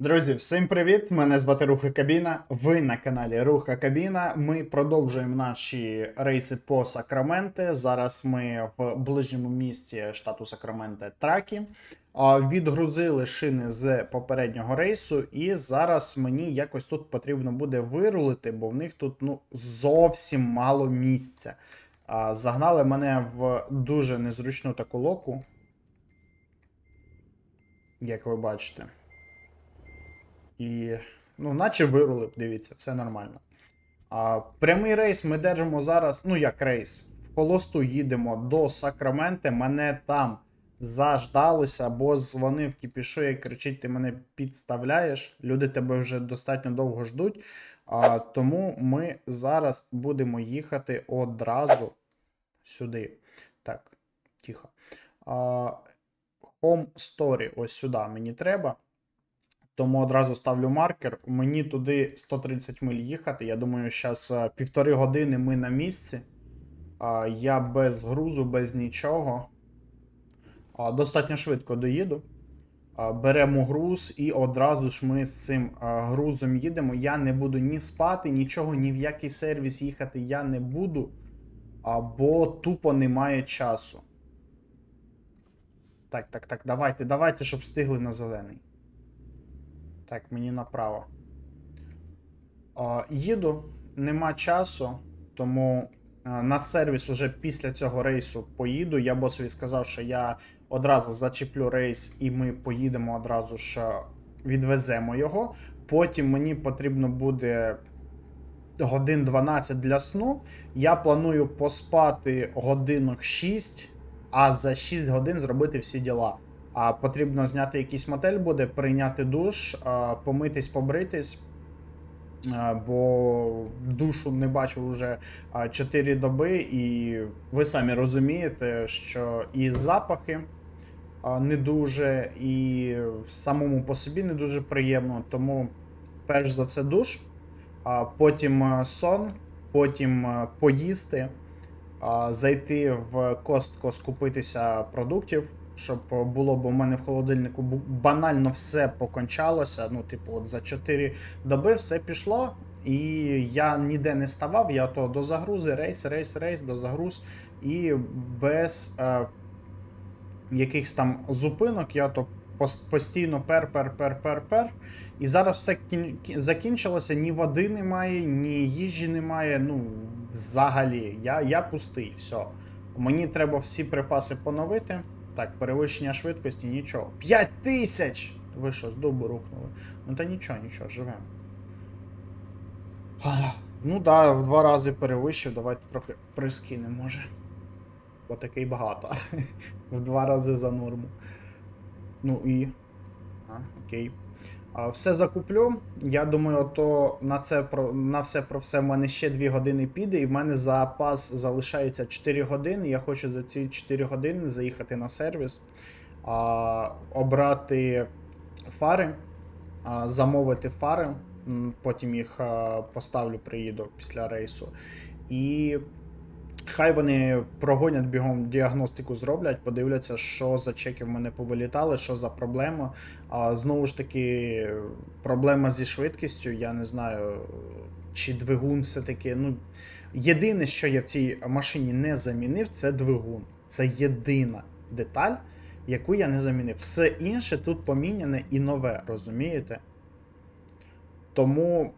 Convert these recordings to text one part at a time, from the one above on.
Друзі, всім привіт! Мене звати Руха Кабіна. Ви на каналі Руха Кабіна. Ми продовжуємо наші рейси по Сакраменте. Зараз ми в ближньому місті штату Сакраменте Тракі. Відгрузили шини з попереднього рейсу, і зараз мені якось тут потрібно буде вирулити, бо в них тут ну зовсім мало місця. Загнали мене в дуже незручну таку локу, як ви бачите. І, ну, наче вирулив, дивіться, все нормально. А, прямий рейс ми держимо зараз, ну як рейс. В холосту їдемо до Сакраменте. Мене там заждалися, бо дзвонив кіпішує кричить: ти мене підставляєш. Люди тебе вже достатньо довго ждуть. А, тому ми зараз будемо їхати одразу сюди. Так, тихо. А, Home Story, ось сюди мені треба. Тому одразу ставлю маркер. Мені туди 130 миль їхати. Я думаю, зараз півтори години ми на місці. Я без грузу, без нічого. Достатньо швидко доїду. Беремо груз і одразу ж ми з цим грузом їдемо. Я не буду ні спати, нічого, ні в який сервіс їхати я не буду, а, бо тупо немає часу. Так, так, так, давайте, давайте, щоб встигли на зелений. Так, мені направо. А, їду, нема часу, тому на сервіс уже після цього рейсу поїду. Я босові сказав, що я одразу зачеплю рейс, і ми поїдемо одразу ж відвеземо його. Потім мені потрібно буде годин 12 для сну. Я планую поспати годинок 6, а за 6 годин зробити всі діла. А потрібно зняти якийсь мотель буде, прийняти душ, помитись, побритись. Бо душу не бачу вже 4 доби, і ви самі розумієте, що і запахи не дуже, і в самому по собі не дуже приємно. Тому, перш за все, душ, потім сон, потім поїсти, зайти в Костко, скупитися продуктів щоб було, бо в мене в холодильнику банально все покончалося. Ну, типу, от за 4 доби все пішло, і я ніде не ставав. Я то до загрузи, рейс, рейс, рейс, до загруз, і без е, якихось там зупинок я то постійно пер, пер, пер, пер, пер. І зараз все закінчилося, ні води немає, ні їжі немає. Ну, взагалі, я, я пустий, все. Мені треба всі припаси поновити. Так, перевищення швидкості, нічого. 5 тисяч! Ви що, з дубу рухнули? Ну та нічого, нічого, живемо. Ну да, в два рази перевищив, давайте трохи прискинемо, може. Бо такий багато. в два рази за норму. Ну і. А, окей. Все закуплю. Я думаю, то на це на все про все в мене ще 2 години піде, і в мене запас залишається 4 години. Я хочу за ці 4 години заїхати на сервіс, а, обрати фари, а, замовити фари. Потім їх поставлю, приїду після рейсу. І Хай вони прогонять бігом діагностику зроблять, подивляться, що за чеки в мене повилітали, що за проблема. А знову ж таки, проблема зі швидкістю. Я не знаю, чи двигун все-таки. Ну, єдине, що я в цій машині не замінив, це двигун. Це єдина деталь, яку я не замінив. Все інше тут поміняне і нове, розумієте? Тому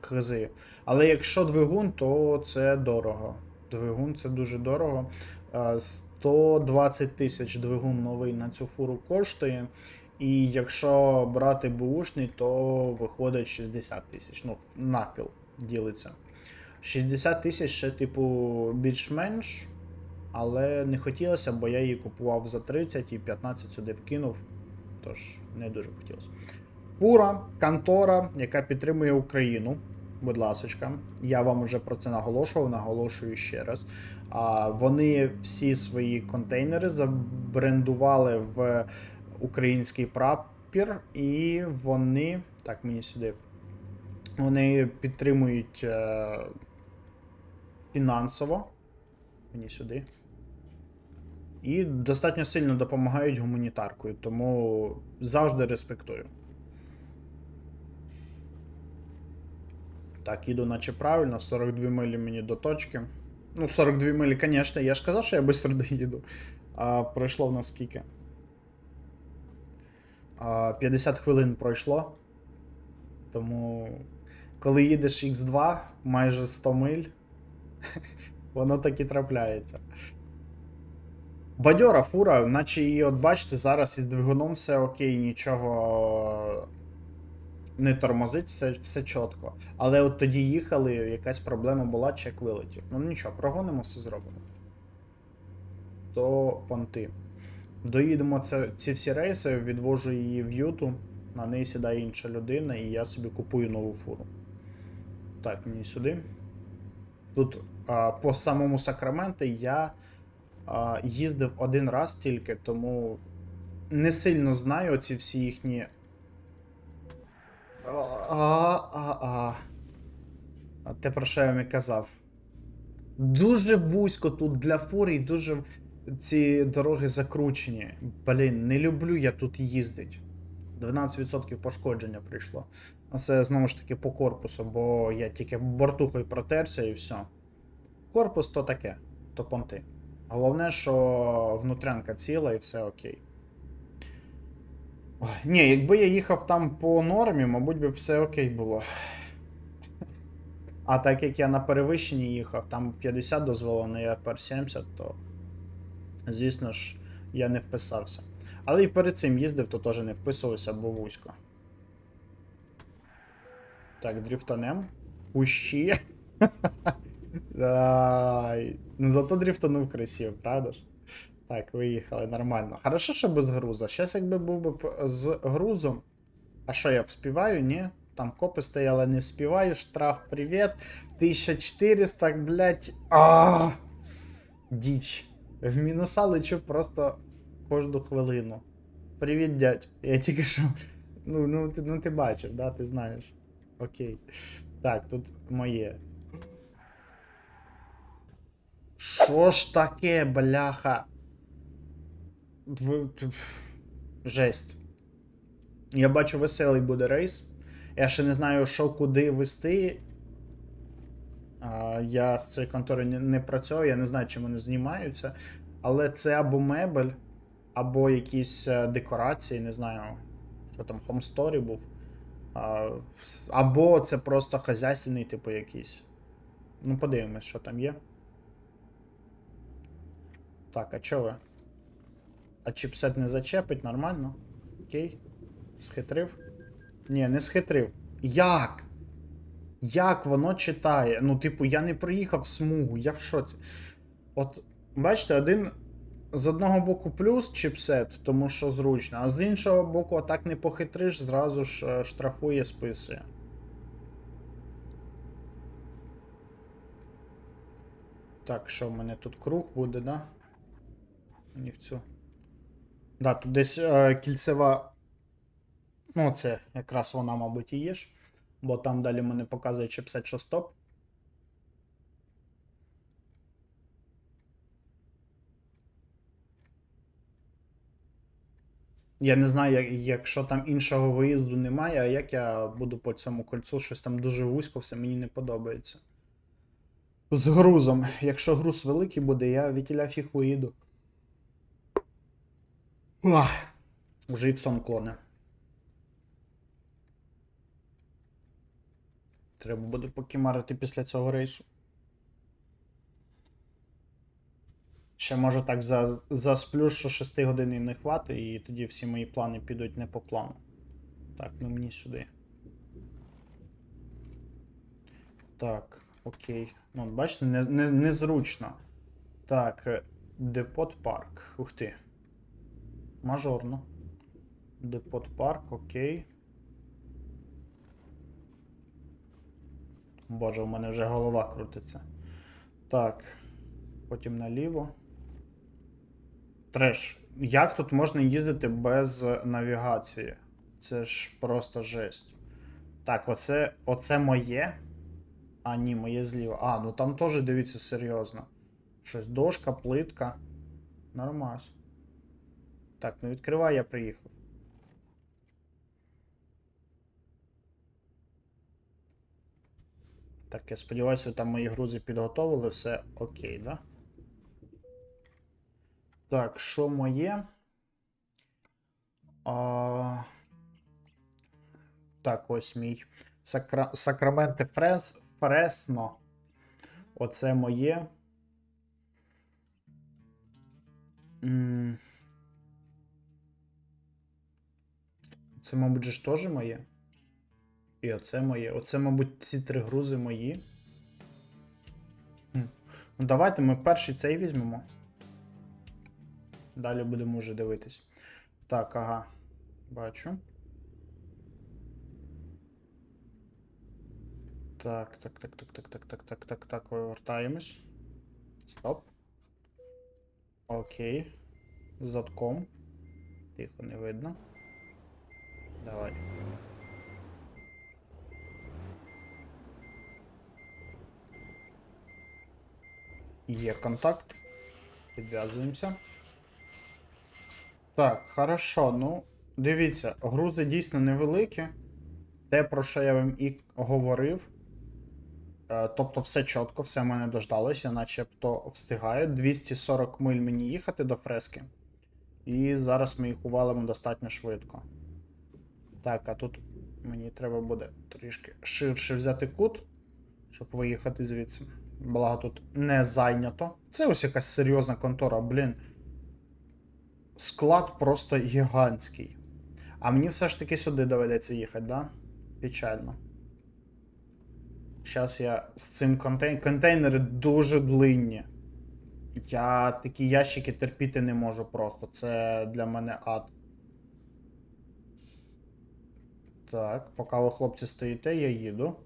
хизи. Але якщо двигун, то це дорого. Двигун це дуже дорого. Е, 120 тисяч двигун новий на цю фуру коштує. І якщо брати бушний, то виходить 60 тисяч. Ну, навпіл ділиться. 60 тисяч ще, типу, більш-менш. Але не хотілося, бо я її купував за 30 і 15 сюди вкинув. Тож, не дуже хотілося. Фура, контора, яка підтримує Україну. Будь ласочка, я вам уже про це наголошував, наголошую ще раз. А, вони всі свої контейнери забрендували в український прапір, і вони. Так, мені сюди. Вони підтримують е, фінансово. Мені сюди. І достатньо сильно допомагають гуманітаркою, тому завжди респектую. Так, їду наче правильно, 42 милі мені до точки. Ну, 42 милі, звісно, я ж казав, що я швидко доїду. А пройшло в нас скільки? А, 50 хвилин пройшло. Тому, коли їдеш X2 майже 100 миль, воно так і трапляється. Бадьора фура, наче її, от бачите, зараз із двигуном все окей, нічого не тормозить, все, все чітко. Але от тоді їхали, якась проблема була, чек вилетів. Ну нічого, прогонимо, все зробимо. То понти. Доїдемо це, ці всі рейси, відвожу її в Юту, на неї сідає інша людина, і я собі купую нову фуру. Так, мені сюди. Тут а, по самому Сакраменто я а, їздив один раз тільки, тому не сильно знаю ці всі їхні. А-а-а. А те, про що я вам і казав. Дуже вузько тут для фури, і дуже ці дороги закручені. Блін, не люблю я тут їздить. 12% пошкодження прийшло. А це знову ж таки по корпусу, бо я тільки бортухою протерся і все. Корпус то таке, то понти. Головне, що внутрянка ціла і все окей. Ні, якби я їхав там по нормі, мабуть би все окей було. А так як я на перевищенні їхав, там 50 дозволено, я пер 70, то звісно ж, я не вписався. Але і перед цим їздив, то теж не вписувався, бо вузько. Так, дрифтанем. Кущі. Ну зато дрифтанув красиво, правда ж? Так, виїхали нормально. Хорошо, що без груза. Щас якби був би з грузом. А що я вспіваю? Ні. Там копи стояли, не співаю. Штраф, привіт. 1400, блять. А! Діч. В мінуса лечу просто кожну хвилину. Привіт, дядь. Я тільки що. Ну, ну, ти, ну ти бачив, да? Ти знаєш. Окей. Так, тут моє. Що ж таке, бляха? Жесть. Я бачу, веселий буде рейс. Я ще не знаю, що куди вести. Я з цієї контори не, працюю, я не знаю, чим вони знімаються. Але це або мебель, або якісь е, декорації, не знаю, що там, Story був. Або це просто хазяйственний, типу, якийсь. Ну, подивимось, що там є. Так, а чо ви? А чіпсет не зачепить, нормально? Окей. Схитрив? Ні, не схитрив. Як? Як воно читає? Ну, типу, я не проїхав смугу, я в шоці. От, бачите, один з одного боку плюс чіпсет, тому що зручно, а з іншого боку, отак не похитриш, зразу ж е, штрафує, списує. Так, що в мене тут круг буде, да? Мені в цю. Да, тут десь е, кільцева. Ну, це якраз вона, мабуть, і є ж. Бо там далі мене показує чіпсет, що стоп. Я не знаю, як, якщо там іншого виїзду немає, а як я буду по цьому кольцу, щось там дуже вузько, все мені не подобається. З грузом. Якщо груз великий буде, я вітіля фіг поїду. Ах, Уже і в сон клоне. Треба буде покімарити після цього рейсу. Ще може так за, засплю, що 6 годин не хватить, і тоді всі мої плани підуть не по плану. Так, ну мені сюди. Так, окей. Ну, бачите, не, не, незручно. Так, Депот парк. Ух ти. Мажорно. Депот парк, окей. Боже, у мене вже голова крутиться. Так. Потім наліво. Треш. Як тут можна їздити без навігації? Це ж просто жесть. Так, оце, оце моє. А, ні, моє зліва. А, ну там теж дивіться серйозно. Щось дошка, плитка. Нормас. Так, ну відкривай, я приїхав. Так, я сподіваюся, ви там мої грузи підготовили, все окей, да? Так, що моє? А... Так, ось мій. Сакра... Сакраменте Фрес... Фресно. Оце моє. М. Це, мабуть, же ж теж моє. І оце моє. Оце, мабуть, ці три грузи мої. Ну, давайте ми перший цей візьмемо. Далі будемо вже дивитись. Так, ага. Бачу. Так, так, так, так, так, так, так, так, так, так, повертаємось. Стоп. Окей. Задком. Тихо, не видно. Давай. Є контакт. Підв'язуємося. Так, хорошо. Ну, дивіться, грузи дійсно невеликі. Те, про що я вам і говорив. Е, Тобто, все чітко, все мене дождалося, начебто встигаю. 240 миль мені їхати до фрески. І зараз ми їх увалимо достатньо швидко. Так, а тут мені треба буде трішки ширше взяти кут, щоб виїхати звідси. Благо тут не зайнято. Це ось якась серйозна контора, блін. Склад просто гігантський. А мені все ж таки сюди доведеться їхати, да? Печально. Зараз я з цим контейнером. Контейнери дуже длинні. Я такі ящики терпіти не можу просто. Це для мене ад. Так, поки ви хлопці стоїте, я їду.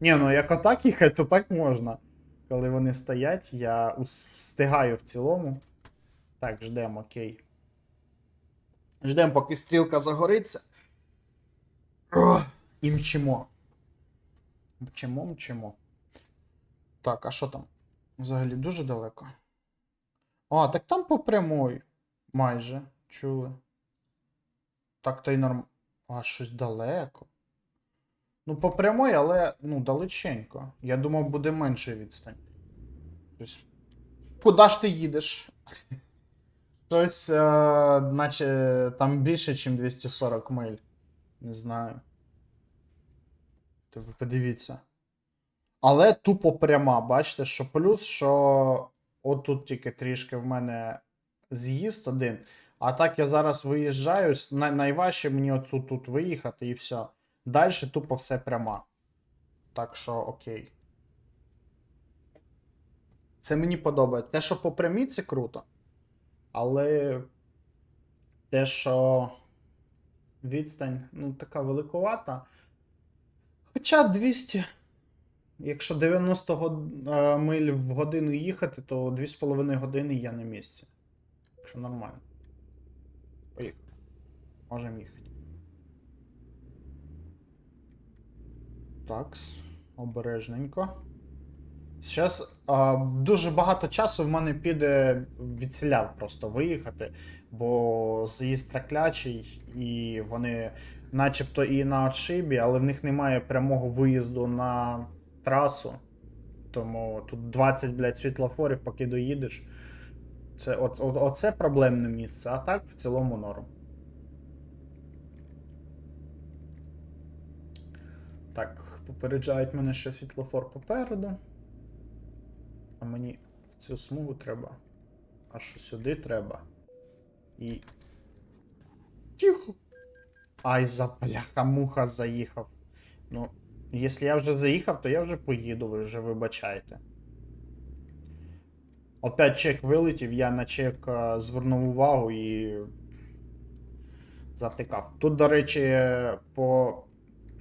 Ні, ну як отак їхати, то так можна. Коли вони стоять, я встигаю в цілому. Так, ждемо, окей. Ждемо, поки стрілка загориться. О, і мчимо. Мчимо, мчимо. Так, а що там? Взагалі дуже далеко. А, так там по прямой. Майже. Чули. Так то й норм. А, щось далеко. Ну, по прямой, але ну, далеченько. Я думав, буде менше відстань. Щось... Куда ж ти їдеш? Щось, е, наче там більше, ніж 240 миль. Не знаю. То подивіться. Але тупо пряма, бачите, що плюс, що отут тільки трішки в мене з'їзд один. А так я зараз виїжджаю. най- найважче мені отут тут виїхати і все. Далі тупо все пряма. Так що окей. Це мені подобається. Те, що по прямій, це круто. Але те, що відстань, ну, така великувата. Хоча 200. Якщо 90 год- е, миль в годину їхати, то 2,5 години я на місці. Що нормально. Поїхали. Можемо їхати. Такс. Обережненько. Зараз дуже багато часу в мене піде відсіляв просто виїхати, бо з'їзд траклячий, і вони начебто і на отшибі, але в них немає прямого виїзду на трасу. Тому тут 20, блядь, світлофорів, поки доїдеш. Це, от, от, оце проблемне місце, а так в цілому норм. Так, попереджають мене, що світлофор попереду. А мені в цю смугу треба. А що сюди треба. І. Тихо. Ай, за бляха-муха заїхав. Ну, якщо я вже заїхав, то я вже поїду, ви вже вибачайте. Опять чек вилетів, я на чек е, звернув увагу і. Завтикав. Тут, до речі, по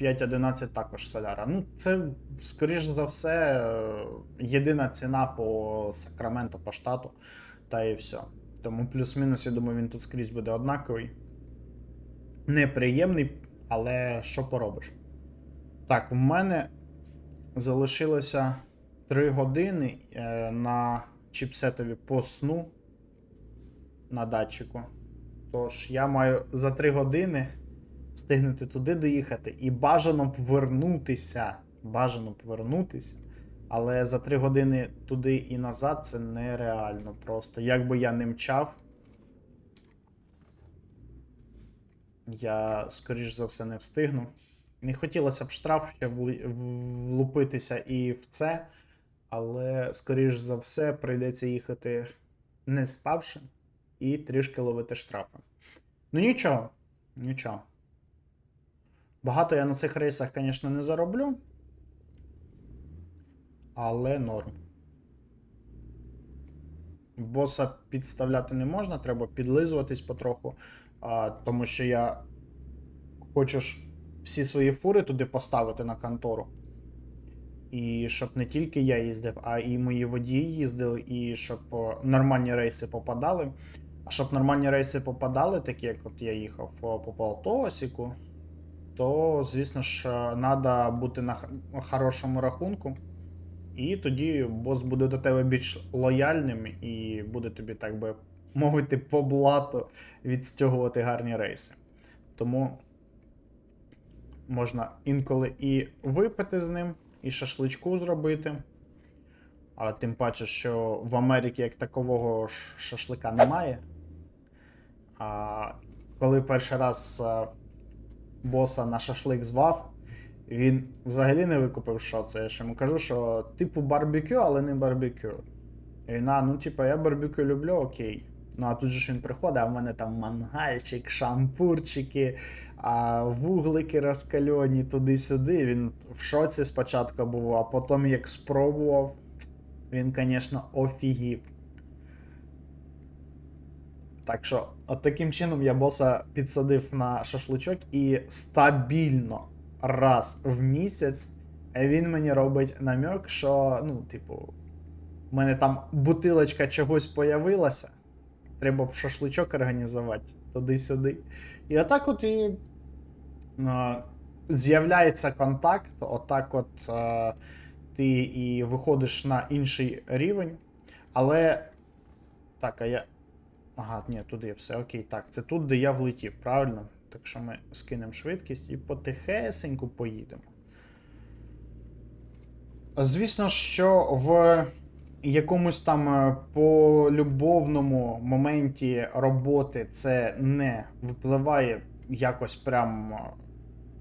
5.11 також соляра. Ну, це, скоріш за все, е, єдина ціна по Сакраменто, по штату, та і все. Тому плюс-мінус, я думаю, він тут скрізь буде однаковий. Неприємний, але що поробиш? Так, в мене залишилося 3 години е, на чіпсетові по сну на датчику. Тож я маю за 3 години встигнути туди доїхати і бажано б вернутися бажано повернутися. Але за 3 години туди і назад це нереально просто. Як би я не мчав, я, скоріш за все, не встигну. Не хотілося б штраф ще влупитися і в це, але, скоріш за все, прийдеться їхати не спавши і трішки ловити штрафи. Ну нічого, нічого. Багато я на цих рейсах, звісно, не зароблю. Але норм. Боса підставляти не можна, треба підлизуватись потроху. А, тому що я хочу ж всі свої фури туди поставити на контору. І щоб не тільки я їздив, а і мої водії їздили, і щоб нормальні рейси попадали. А щоб нормальні рейси попадали, такі як от я їхав по Полтосіку, то, звісно ж, треба бути на хорошому рахунку. І тоді бос буде до тебе більш лояльним і буде тобі, так би мовити, по блату відстягувати гарні рейси. Тому можна інколи і випити з ним, і шашличку зробити. Але тим паче, що в Америці як такового шашлика немає. А коли перший раз боса на шашлик звав, він взагалі не викупив, що це. Я ж йому кажу, що типу барбекю, але не барбекю. І він, а, ну, типа, я барбекю люблю, окей. Ну, а тут же ж він приходить, а в мене там мангальчик, шампурчики, а вуглики розкальоні туди-сюди. Він в шоці спочатку був, а потім як спробував, він, звісно, офігів. Так що, от таким чином я боса підсадив на шашличок і стабільно раз в місяць він мені робить намек, що, ну, типу, в мене там бутилочка чогось появилася. Треба б шашличок організувати туди-сюди. І отак от і з'являється контакт, отак от е, ти і виходиш на інший рівень. Але. Так, а я. Ага, ні, туди все, окей. Так, це тут, де я влетів, правильно? Так що ми скинемо швидкість і потихесеньку поїдемо. Звісно, що в якомусь там е, полюбовному моменті роботи це не випливає якось прям е,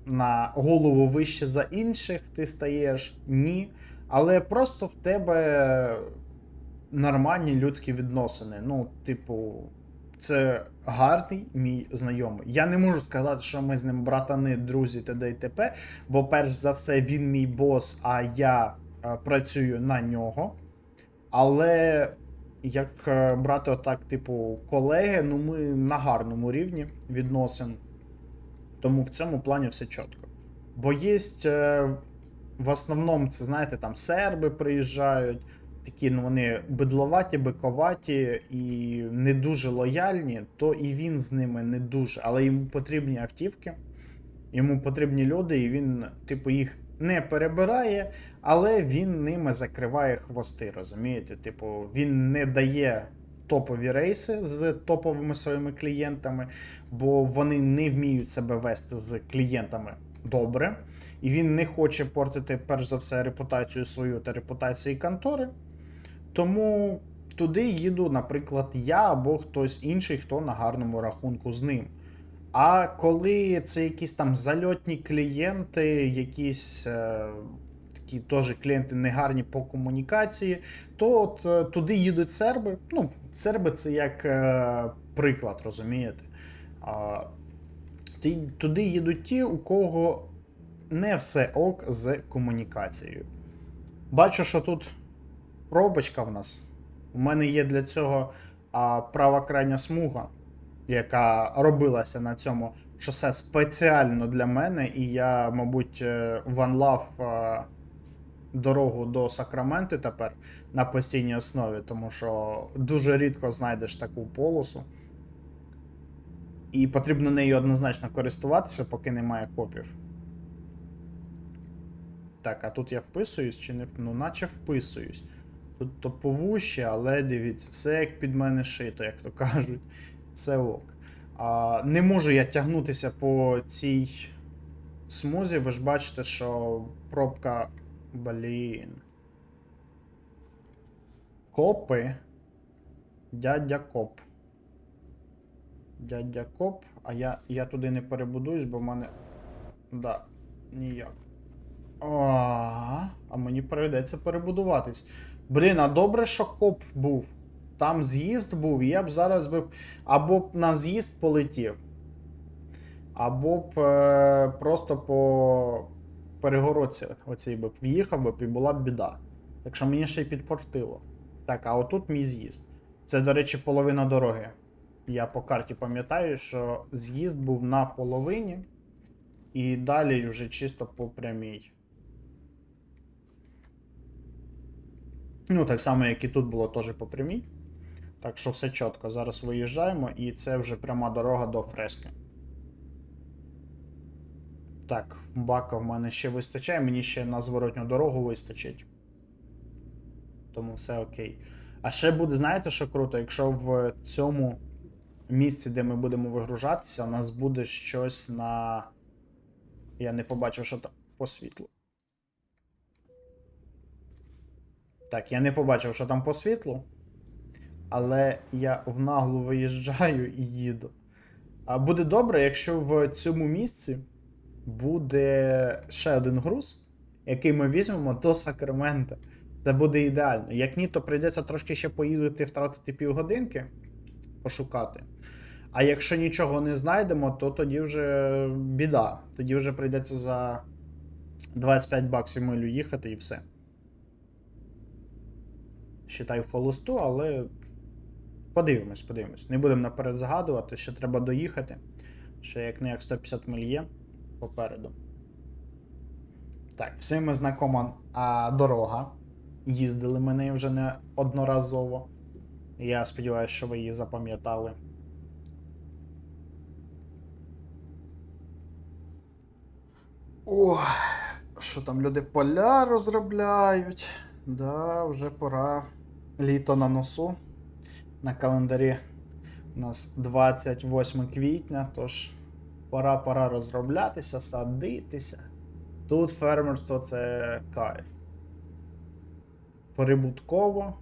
на голову вище за інших, ти стаєш ні. Але просто в тебе нормальні людські відносини. Ну, типу, це гарний мій знайомий. Я не можу сказати, що ми з ним братани, друзі, т.д. і т.п., бо перш за все він мій бос, а я е, працюю на нього. Але як е, брати отак, типу, колеги, ну ми на гарному рівні відносин. Тому в цьому плані все чітко. Бо є в основному, це знаєте, там серби приїжджають, такі ну, вони бидловаті, биковаті і не дуже лояльні, то і він з ними не дуже. Але йому потрібні автівки, йому потрібні люди, і він, типу, їх не перебирає, але він ними закриває хвости, розумієте? Типу, він не дає топові рейси з топовими своїми клієнтами, бо вони не вміють себе вести з клієнтами добре. І він не хоче портити, перш за все, репутацію свою та репутацію контори. Тому туди їду, наприклад, я або хтось інший, хто на гарному рахунку з ним. А коли це якісь там зальотні клієнти, якісь е, такі теж клієнти негарні по комунікації, то от е, туди їдуть серби. Ну, серби це як е, приклад, розумієте? Ти- туди їдуть ті, у кого не все ок з комунікацією. Бачу, що тут пробочка в нас. У мене є для цього а, права крайня смуга, яка робилася на цьому шосе спеціально для мене, і я, мабуть, е, One Love а, дорогу до Сакраменти тепер на постійній основі, тому що дуже рідко знайдеш таку полосу. І потрібно нею однозначно користуватися, поки немає копів. Так, а тут я вписуюсь чи не Ну, наче вписуюсь. Тут топовуще, але дивіться, все як під мене шито, як то кажуть. Все ок. А, не можу я тягнутися по цій смузі. Ви ж бачите, що пробка Блін. Копи. Дядя коп. Дядя коп. А я, я туди не перебудуюсь, бо в мене. Да, ніяк. А, а мені прийдеться перебудуватись. Блін, а добре, що коп був. Там з'їзд був, і я б зараз би або б на з'їзд полетів, або б е, просто по перегородці оцій би в'їхав би і була б біда. Так що мені ще й підпортило. Так, а отут мій з'їзд. Це, до речі, половина дороги. Я по карті пам'ятаю, що з'їзд був на половині, і далі вже чисто по прямій. Ну, так само, як і тут було теж по прямій. Так що все чітко. Зараз виїжджаємо, і це вже пряма дорога до фрески. Так, бака в мене ще вистачає, мені ще на зворотню дорогу вистачить. Тому все окей. А ще буде, знаєте, що круто, якщо в цьому місці, де ми будемо вигружатися, у нас буде щось на. Я не побачив, що там по світлу. Так, я не побачив, що там по світлу. Але я в наглу виїжджаю і їду. А буде добре, якщо в цьому місці буде ще один груз, який ми візьмемо до Сакрамента. Це буде ідеально. Як ні, то прийдеться трошки ще поїздити, втратити півгодинки, пошукати. А якщо нічого не знайдемо, то тоді вже біда. Тоді вже прийдеться за 25 баксів милю їхати і все. Считай в холосту, але подивимось, подивимось. Не будемо наперед загадувати, ще треба доїхати. Ще як не як 150 миль є попереду. Так, всім знакома а, дорога. Їздили ми нею вже не одноразово. Я сподіваюся, що ви її запам'ятали. О, що там люди поля розробляють? Да, вже пора. Літо на носу. На календарі у нас 28 квітня, тож пора пора розроблятися, садитися. Тут фермерство це кайф. Прибутково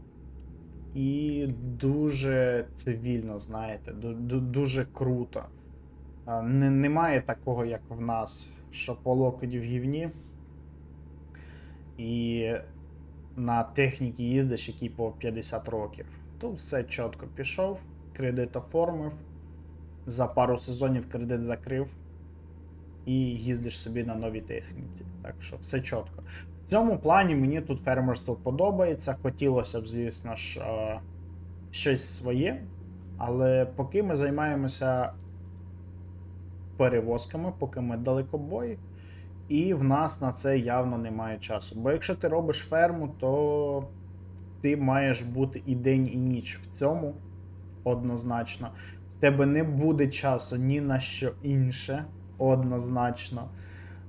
і дуже цивільно, знаєте, ду- ду- дуже круто. Немає такого, як в нас, що по локоті в гівні. І на техніці їздиш, які по 50 років. Тут все чітко пішов, кредит оформив, за пару сезонів кредит закрив і їздиш собі на новій техніці. Так що все чітко. В цьому плані мені тут фермерство подобається. Хотілося б, звісно ж, е, щось своє. Але поки ми займаємося перевозками, поки ми далекобої, і в нас на це явно немає часу. Бо якщо ти робиш ферму, то ти маєш бути і день, і ніч в цьому однозначно. Тебе не буде часу ні на що інше, однозначно.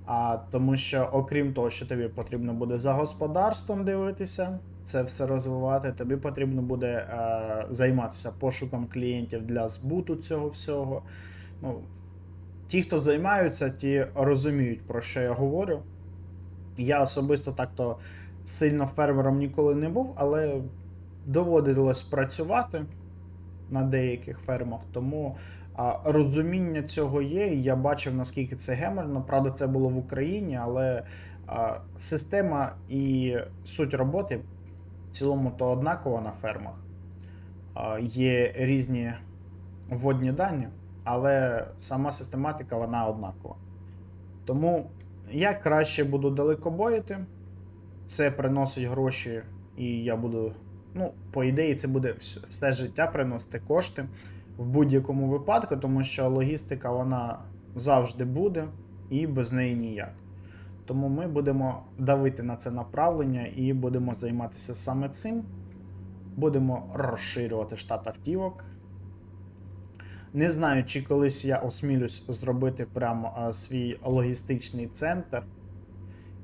А, тому що, окрім того, що тобі потрібно буде за господарством дивитися, це все розвивати, тобі потрібно буде е, займатися пошуком клієнтів для збуту цього всього. Ну, ті, хто займаються, ті розуміють, про що я говорю. Я особисто так-то сильно фермером ніколи не був, але доводилось працювати на деяких фермах, тому розуміння цього є, і я бачив, наскільки це геморно. Правда, це було в Україні, але система і суть роботи в цілому то однакова на фермах. Є різні вводні дані, але сама систематика вона однакова. Тому я краще буду далекобоїти. Це приносить гроші, і я буду. Ну, по ідеї, це буде все життя приносити кошти в будь-якому випадку, тому що логістика вона завжди буде і без неї ніяк. Тому ми будемо давити на це направлення і будемо займатися саме цим. Будемо розширювати штат автівок. Не знаю, чи колись я осмілюсь зробити прямо свій логістичний центр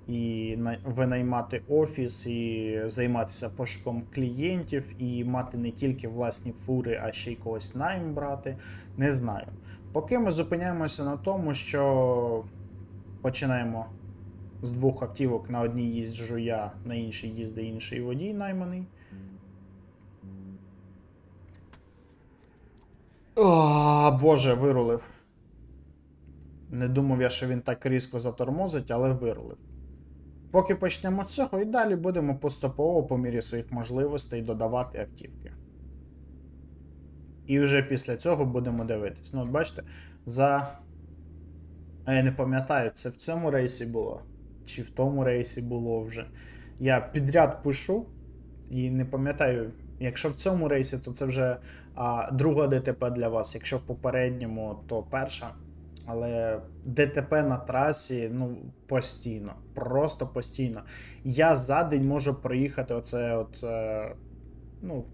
і винаймати офіс, і займатися пошуком клієнтів, і мати не тільки власні фури, а ще й когось найм брати. Не знаю. Поки ми зупиняємося на тому, що починаємо з двох автівок на одній їжджу я, на іншій їздить інший водій найманий. О, Боже, вирулив. Не думав я, що він так різко затормозить, але вирулив. Поки почнемо з цього, і далі будемо поступово по мірі своїх можливостей додавати автівки. І вже після цього будемо дивитись. Ну, от бачите, за. А я не пам'ятаю, це в цьому рейсі було. Чи в тому рейсі було вже. Я підряд пишу і не пам'ятаю, якщо в цьому рейсі, то це вже а, друга ДТП для вас. Якщо в попередньому, то перша. Але ДТП на трасі, ну, постійно. Просто постійно. Я за день можу проїхати оце от. Е, ну,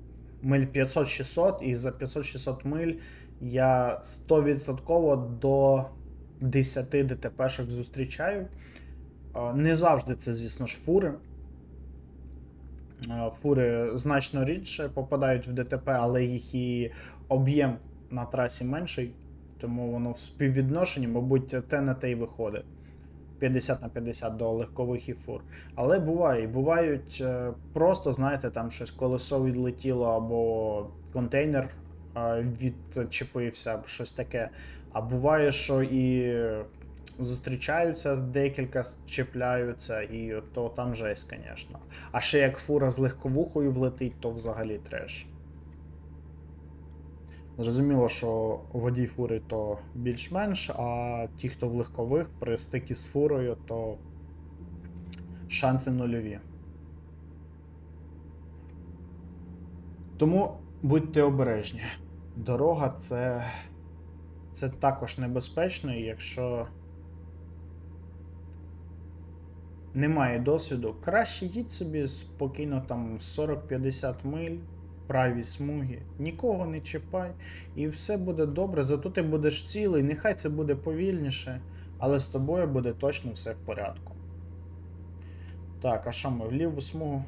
миль 500-600, і за 500-600 миль я 100% до 10 ДТПшок зустрічаю. Е, Не завжди це, звісно ж, фури. Е, Фури значно рідше попадають в ДТП, але їх і об'єм на трасі менший, тому воно в співвідношенні, мабуть, те на те й виходить. 50 на 50 до легкових і фур. Але буває, і бувають е, просто, знаєте, там щось колесо відлетіло, або контейнер е, відчепився, або щось таке. А буває, що і зустрічаються декілька, чіпляються, і то там жесть, звісно. А ще як фура з легковухою влетить, то взагалі треш. Зрозуміло, що водій фури то більш-менш, а ті, хто в легкових при стикі з фурою, то шанси нульові. Тому будьте обережні. Дорога це, це також небезпечно, якщо немає досвіду, краще їдь собі спокійно там 40-50 миль правій смуги, нікого не чіпай, і все буде добре. Зато ти будеш цілий, нехай це буде повільніше, але з тобою буде точно все в порядку. Так, а що ми в ліву смугу?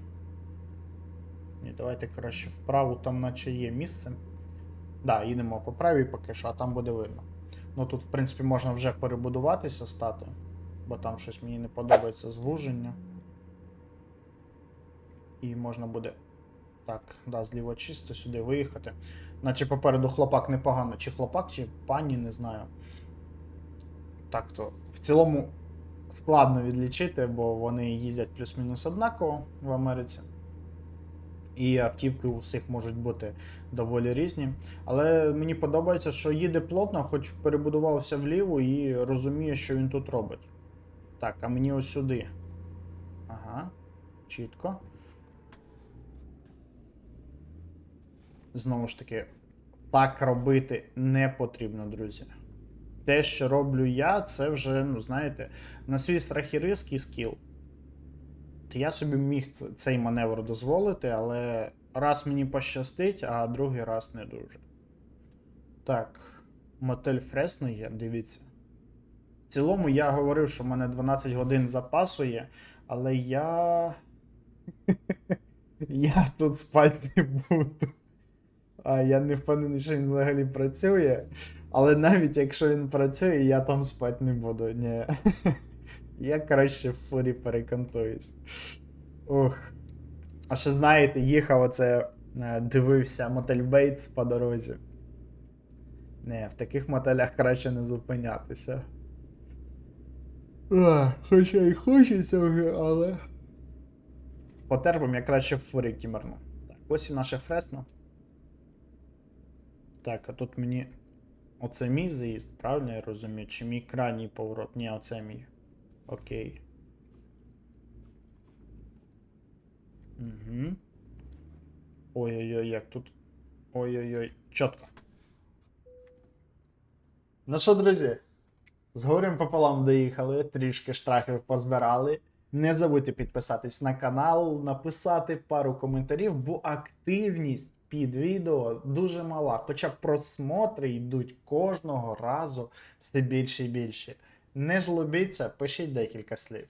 Ні, давайте краще вправу, там наче є місце. Да, їдемо по правій поки що, а там буде видно. Ну тут, в принципі, можна вже перебудуватися стати, бо там щось мені не подобається звуження. І можна буде так, да, зліва чисто сюди виїхати. Наче попереду хлопак непогано. Чи хлопак, чи пані, не знаю. Так то в цілому складно відлічити, бо вони їздять плюс-мінус однаково в Америці. І автівки у всіх можуть бути доволі різні. Але мені подобається, що їде плотно, хоч перебудувався вліво і розуміє, що він тут робить. Так, а мені ось сюди. Ага, чітко. Знову ж таки, так робити не потрібно, друзі. Те, що роблю я, це вже, ну, знаєте, на свій страх і риск і скіл. Я собі міг цей маневр дозволити, але раз мені пощастить, а другий раз не дуже. Так, мотель Фресно є, дивіться. В цілому я говорив, що в мене 12 годин запасу є, але я. я тут спати не буду. А я не впевнений, що він взагалі працює. Але навіть якщо він працює, я там спати не буду. Ні. Я краще в фурі перекантуюсь. Ох. А ще знаєте, їхав оце, е, дивився мотель Бейтс по дорозі. Не, в таких мотелях краще не зупинятися. А, хоча й хочеться вже, але. Потерпим, я краще в фурі кімерну. Так, ось і наше фресно. Так, а тут мені. Оце мій заїзд, правильно я розумію? Чи мій крайній поворот? Ні, оце мій. Окей. Угу. Ой-ой-ой, як тут. Ой-ой-ой, чітко. Ну що, друзі? З горем пополам доїхали, трішки штрафів позбирали. Не забудьте підписатись на канал, написати пару коментарів, бо активність під відео дуже мала. Хоча просмотри йдуть кожного разу все більше і більше. Не жлобіться, пишіть декілька слів.